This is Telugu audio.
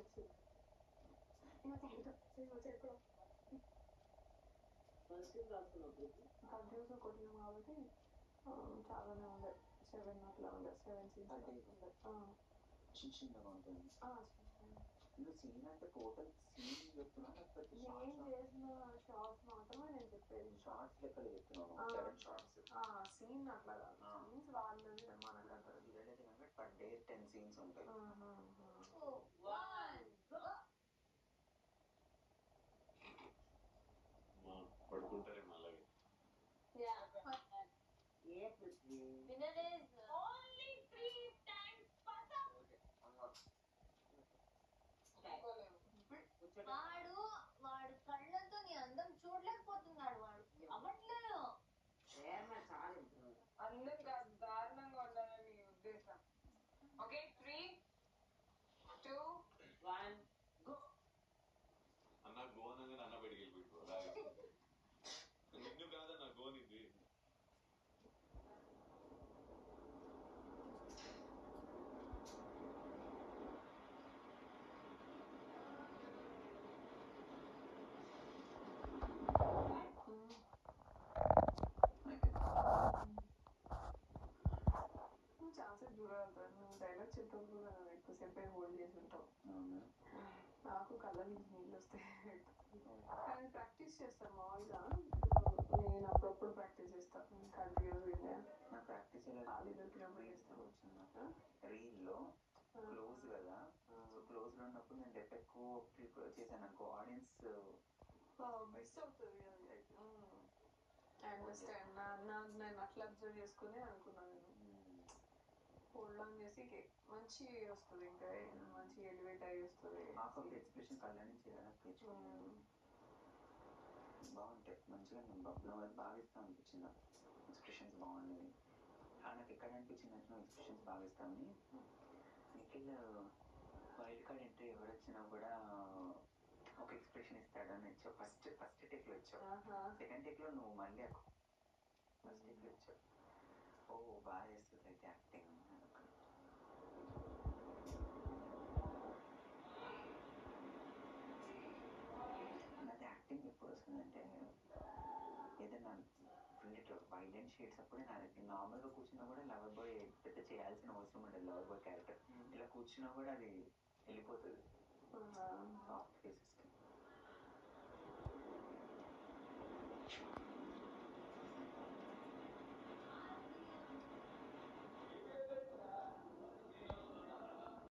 కలిసి ఫస్ట్ ఇయర్ రాస్తున్నప్పుడు కంటిన్యూస్గా కొట్టినాం కాబట్టి ఆ, చాలానే ఉండే సెవెన్ అట్లా ఉండే సెవెన్ సీన్స్ అంటే ఉండే ఆ, చిన్న చిన్నగా ఉంటుంది ఆ, ఇంకా సీన్ అంటే టోటల్ సీన్ చెప్తున్నా లేకపోతే నేను చేసిన షార్ట్స్ మాత్రమే నేను చెప్పేది షార్ట్స్ లెక్కలు చెప్తున్నాను ఆ. సెవెన్ షార్ట్స్ సీన్ అట్లా కాదు ఆ. సీన్స్ వాళ్ళది మనకు అట్లా వీళ్ళైతే కనుక పర్ డే టెన్ సీన్స్ ఉంటాయి Yeah, pretty. Bananas చేసి? నాకు కళ్ళ నుంచి నీళ్ళు వస్తాయి. కానీ ప్రాక్టీస్ చేస్తాను మామూలుగా. నేను అప్పుడప్పుడు ప్రాక్టీస్ చేస్తాను కంటిన్యూస్ నా ప్రాక్టీస్ ఖాళీ దొరికినప్పుడు చేస్తాను వచ్చిందా? రీల్లో క్లోజ్ కదా? సో క్లోజ్లో ఉన్నప్పుడు నేను డెప్ ఎక్కువ ప్రిపేర్ చేశాను అనుకో. ఆడియన్స్ మిస్ అవుతుంది అండర్స్టాండ్ నాకు నేను అట్లా అబ్జర్వ్ చేసుకుని అనుకున్నాను ఆన్ చేసి మంచి వస్తుంది ఇంకా మంచి ఎలివేట్ అయ్యి వస్తుంది. ఆఫ్ ఎక్స్ప్రెషన్ కళ్ళ నుంచి వెనక్కి తెచ్చుకున్నాను బాగుంటాయి మంచిగా నేను బబ్లో బాగా ఇస్తాను అనిపించింది? ఎక్స్ప్రెషన్స్ బాగున్నాయి. నాకు ఎక్కడ అనిపించింది అంటే ఎక్స్ప్రెషన్స్ బాగా ఇస్తావని నిఖిల్ వైల్డ్ కార్డ్ ఎంట్రీ ఎవరు వచ్చినా కూడా ఒక ఎక్స్ప్రెషన్ ఇస్తాడు అని వచ్చావు ఫస్ట్ ఫస్ట్ టేక్లో వచ్చావు సెకండ్ టేక్లో నువ్వు మళ్ళీ ఫస్ట్ టేక్లో వచ్చావు ఓ బాగా చేస్తుంది అయితే. ఇట్లా వైలెంట్ షేడ్స్ అప్పుడు నాకు నార్మల్గా కూర్చున్నా కూడా లవర్ బాయ్ పెద్ద చేయాల్సిన అవసరం ఉండదు. లవర్ బాయ్ క్యారెక్టర్ ఇలా కూర్చున్నా కూడా అది వెళ్ళిపోతుంది. సాఫ్ట్ ఫేసెస్కి